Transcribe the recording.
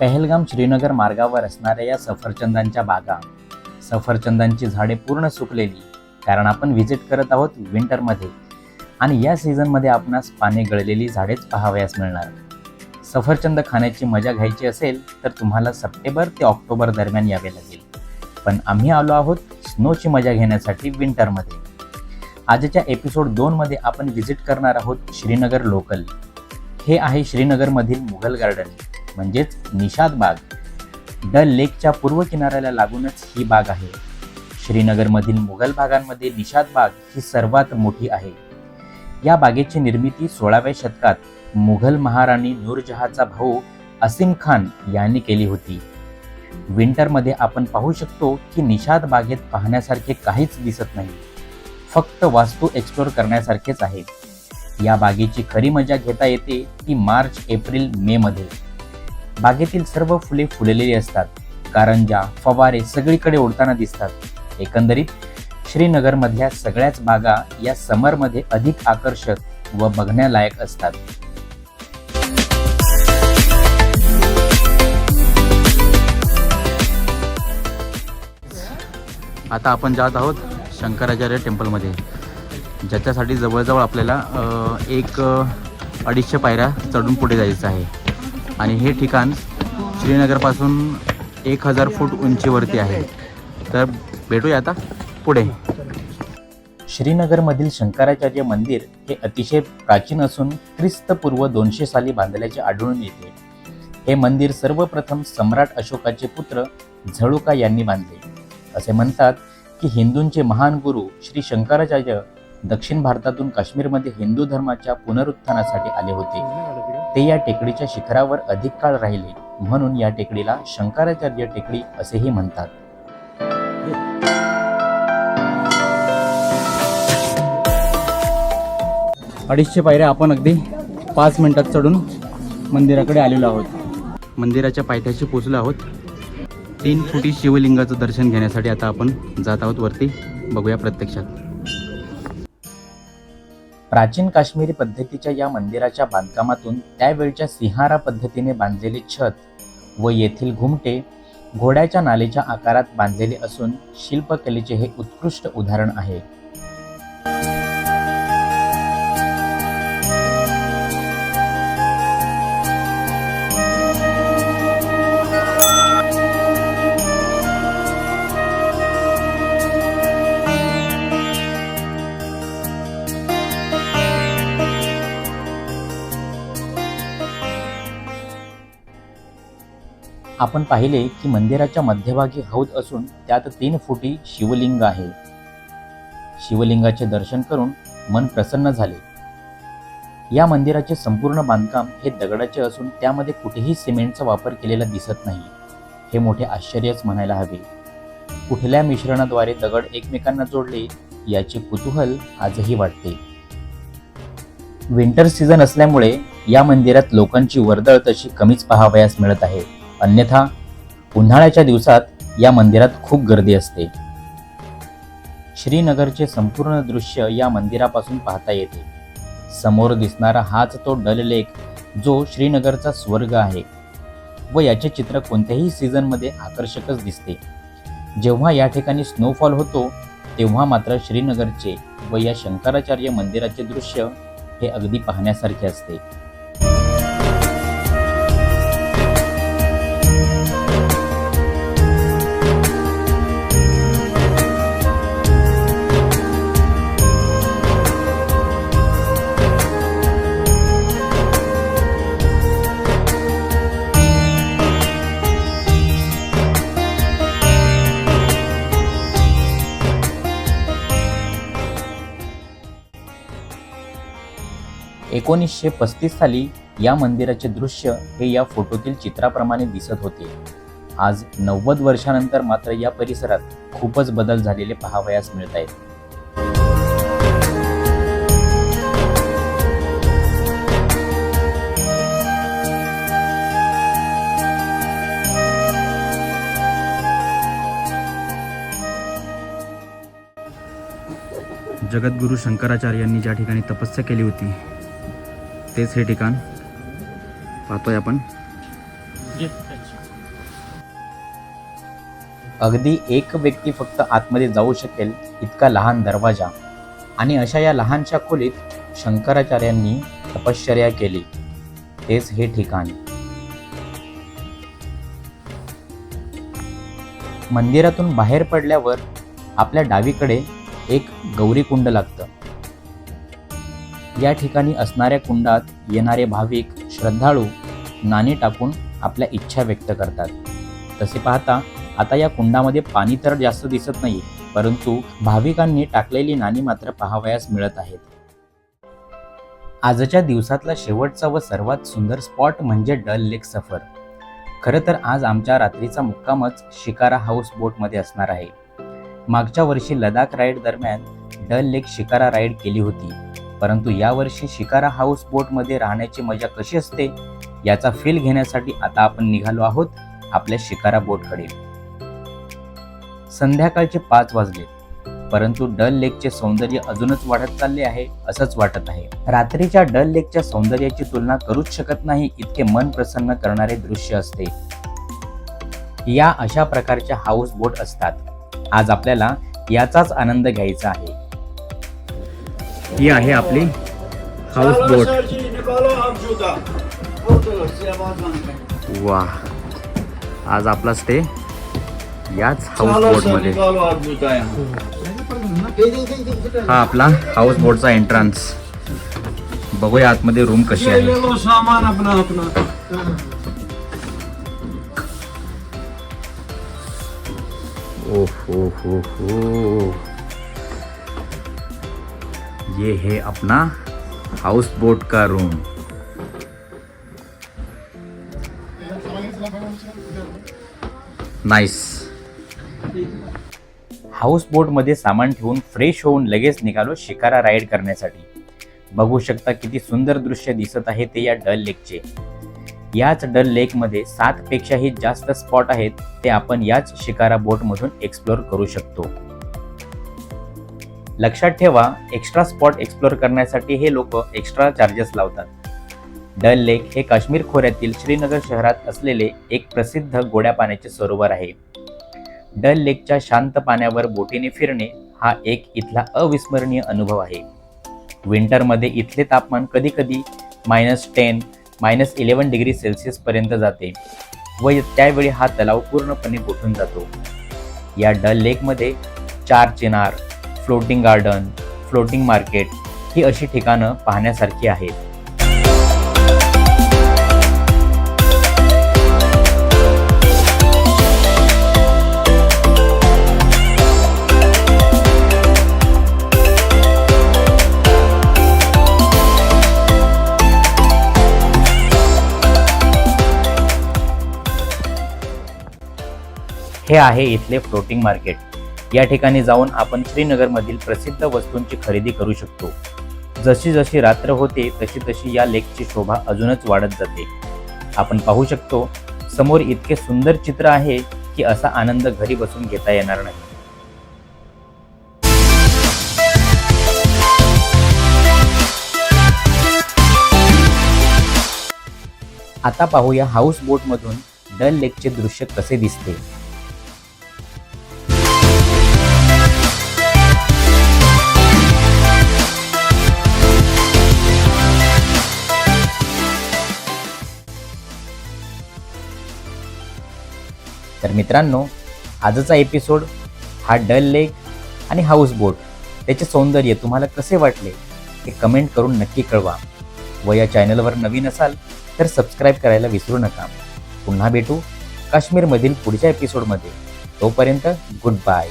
पहलगाम श्रीनगर मार्गावर असणाऱ्या या सफरचंदांच्या बागा. सफरचंदांची झाडे पूर्ण सुकलेली कारण आपण व्हिजिट करत आहोत विंटरमध्ये आणि या सीझनमध्ये आपणास पाने गळलेली झाडेच पाहावयास मिळणार. सफरचंद खाण्याची मजा घ्यायची असेल तर तुम्हाला सप्टेंबर ते ऑक्टोबर दरम्यान यावे लागेल. पण आम्ही आलो आहोत स्नोची मजा घेण्यासाठी विंटरमध्ये आजच्या एपिसोड दोनमध्ये आपण व्हिजिट करणार आहोत श्रीनगर लोकल हे आहे श्रीनगरमधील मुघल गार्डन म्हणजेच निषाद बाग. डल लेकच्या पूर्व किनाऱ्याला लागूनच ही बाग आहे. श्रीनगरमधील मुघल भागांमध्ये निषाद बाग ही सर्वात मोठी आहे. या बागेची निर्मिती सोळाव्या शतकात मुघल महाराणी नूरजहाचा भाऊ असीम खान यांनी केली होती. विंटरमध्ये आपण पाहू शकतो की निषाद बागेत पाहण्यासारखे काहीच दिसत नाही. फक्त वास्तू एक्सप्लोर करण्यासारखेच आहे. या बागेची खरी मजा घेता येते ती मार्च एप्रिल मे मध्ये बागेतील सर्व फुले फुललेली असतात. कारंजा फवारे सगळीकडे उडताना दिसतात. एकंदरीत श्रीनगरमधल्या सगळ्याच बागा या समरमध्ये अधिक आकर्षक व बघण्यालायक असतात. आता आपण जात आहोत शंकराचार्य टेम्पलमध्ये. ज्याच्यासाठी जवळजवळ आपल्याला एक अडीचशे पायऱ्या चढून पुढे जायचं आहे. आणि हे ठिकाण श्रीनगरपासून एक हजार फूट उंचीवरती आहे. तर भेटूया आता पुढे. श्रीनगरमधील शंकराचार्य मंदिर हे अतिशय प्राचीन असून ख्रिस्तपूर्व दोनशे साली बांधल्याचे आढळून येते. हे मंदिर सर्वप्रथम सम्राट अशोकाचे पुत्र झळुका यांनी बांधले. असे म्हणतात की हिंदूंचे महान गुरु श्री शंकराचार्य दक्षिण भारतातून काश्मीरमध्ये हिंदू धर्माच्या पुनरुत्थानासाठी आले होते. ते या टेकडीच्या शिखरावर अधिक काळ राहिले. म्हणून या टेकडीला शंकराचार्य टेकडी असेही म्हणतात. अडीचशे पायऱ्या आपण अगदी पाच मिनिटात चढून मंदिराकडे आलेलो आहोत. मंदिराच्या पायथ्याशी पोचलो आहोत. तीन फुटी शिवलिंगाचं दर्शन घेण्यासाठी आता आपण जात आहोत वरती. बघूया प्रत्यक्षात. प्राचीन काश्मीरी पद्धतीच्या या मंदिराच्या बांधकामातून त्यावेळच्या सिंहारा पद्धतीने बांधलेले छत व येथील घुमटे घोड्याच्या नालेच्या आकारात बांधलेले असून शिल्पकलेचे हे उत्कृष्ट उदाहरण आहे. आपण पाहिले की मंदिराच्या मध्यभागी हौद असून त्यात तीन फुटी शिवलिंग आहे. शिवलिंगाचे दर्शन करून मन प्रसन्न झाले. या मंदिराचे संपूर्ण बांधकाम हे दगडाचे असून त्यामध्ये कुठेही सिमेंटचा वापर केलेला दिसत नाही. हे मोठे आश्चर्यच म्हणायला हवे. कुठल्या मिश्रणाद्वारे दगड एकमेकांना जोडले याचे कुतूहल आजही वाटते. विंटर सीझन असल्यामुळे या मंदिरात लोकांची वर्दळ तशी कमीच पाहावयास मिळत आहे. अन्यथा उन्हाळ्याच्या दिवसात या मंदिरात खूप गर्दी असते. श्रीनगरचे संपूर्ण दृश्य या मंदिरापासून पाहता येते. समोर दिसणारा हाच तो डल लेक जो श्रीनगरचा स्वर्ग आहे व याचे चित्र कोणत्याही सीझनमध्ये आकर्षकच दिसते. जेव्हा या ठिकाणी स्नोफॉल होतो तेव्हा मात्र श्रीनगरचे व या शंकराचार्य मंदिराचे दृश्य हे अगदी पाहण्यासारखे असते. एकोणीसशे पस्तीस साली या मंदिराचे दृश्य हे या फोटोतील चित्राप्रमाणे दिसत होते. आज नव्वद वर्षानंतर मात्र या परिसरात खूपच बदल झालेले पाहावयास मिळत आहेत जगद्गुरू शंकराचार्य यांनी ज्या ठिकाणी तपस्या केली होती तेच हे ठिकाण. पाहतोय आपण. अगदी एक व्यक्ती फक्त आतमध्ये जाऊ शकेल इतका लहान दरवाजा. आणि अशा या लहानशा खोलीत शंकराचार्यांनी तपश्चर्या केली. तेच हे ठिकाण. मंदिरातून बाहेर पडल्यावर आपल्या डावीकडे एक गौरी कुंड लागतं. या ठिकाणी असणाऱ्या कुंडात येणारे भाविक श्रद्धाळू नाणी टाकून आपल्या इच्छा व्यक्त करतात. तसे पाहता आता या कुंडामध्ये पाणी तर जास्त दिसत नाही परंतु भाविकांनी टाकलेली नाणी मात्र पाहावयास मिळत आहेत. आजच्या दिवसातला शेवटचा व सर्वात सुंदर स्पॉट म्हणजे डल लेक सफर. खरं तर आज आमच्या रात्रीचा मुक्कामच शिकारा हाऊस बोटमध्ये असणार आहे. मागच्या वर्षी लडाख राईड दरम्यान डल लेक शिकारा राईड केली होती. परंतु यावर्षी शिकारा हाऊस बोटमध्ये राहण्याची मजा कशी असते याचा फील घेण्यासाठी आता आपण निघालो आहोत आपल्या शिकारा बोटकडे. संध्याकाळचे पाच वाजले परंतु डल लेकचे सौंदर्य अजूनच वाढत चालले आहे असंच वाटत आहे. रात्रीच्या डल लेकच्या सौंदर्याची तुलना करूच शकत नाही इतके मन प्रसन्न करणारे दृश्य असते. या अशा प्रकारच्या हाऊस बोट असतात. आज आपल्याला याचाच आनंद घ्यायचा आहे. ही आहे आपली हाऊस बोट. वा. आज आपला स्टे याच हाऊस बोटमध्ये. हा आपला हाऊस बोटचा एंट्रन्स बघूया आतमध्ये रूम कशी आहे. सामान अपना अपना ओह हो हो हो. ये है अपना हाउस बोट का रूम नाईस हाऊस बोटमध्ये सामान ठेवून फ्रेश होऊन लगेच निघालो शिकारा राईड करण्यासाठी. बघू शकता किती सुंदर दृश्य दिसत आहे ते या डल लेकचे याच डल लेकमध्ये सातपेक्षाही जास्त स्पॉट आहेत ते आपण याच शिकारा बोटमधून एक्सप्लोअर करू शकतो. लक्षात ठेवा एक्स्ट्रा स्पॉट एक्सप्लोर करण्यासाठी हे लोक एक्स्ट्रा चार्जेस लावतात. डल लेक हे काश्मीर खोऱ्यातील श्रीनगर शहरात असलेले एक प्रसिद्ध गोड्या पाण्याचे सरोवर आहे. डल लेकच्या शांत पाण्यावर बोटीने फिरणे हा एक इथला अविस्मरणीय अनुभव आहे. विंटरमध्ये इथले तापमान कधी कधी minus ten minus eleven degree Celsius पर्यंत जाते व त्यावेळी हा तलाव पूर्णपणे गोठून जातो. या Dal लेकमध्ये Char Chinar floating garden floating market ही अशी ठिकाणं पाहण्यासारखी आहेत. हे आहे इथले फ्लोटिंग मार्केट या ठिकाणी जाऊन आपण श्रीनगरमधील प्रसिद्ध वस्तूंची खरेदी करू शकतो. जशी जशी रात्र होते तशी तशी या लेकची शोभा अजूनच वाढत जाते. आपण पाहू शकतो समोर इतके सुंदर चित्र आहे की असा आनंद घरी बसून घेता येणार नाही. आता पाहूया हाऊस बोटमधून डल लेकचे दृश्य कसे दिसते. तर मित्रांनो आजचा एपिसोड हा डल लेक आणि हाऊस बोट त्याचे सौंदर्य तुम्हाला कसे वाटले ते कमेंट करून नक्की कळवा. व या चॅनलवर नवीन असाल तर सबस्क्राईब करायला विसरू नका. पुन्हा भेटू काश्मीरमधील पुढच्या एपिसोडमध्ये तोपर्यंत गुड बाय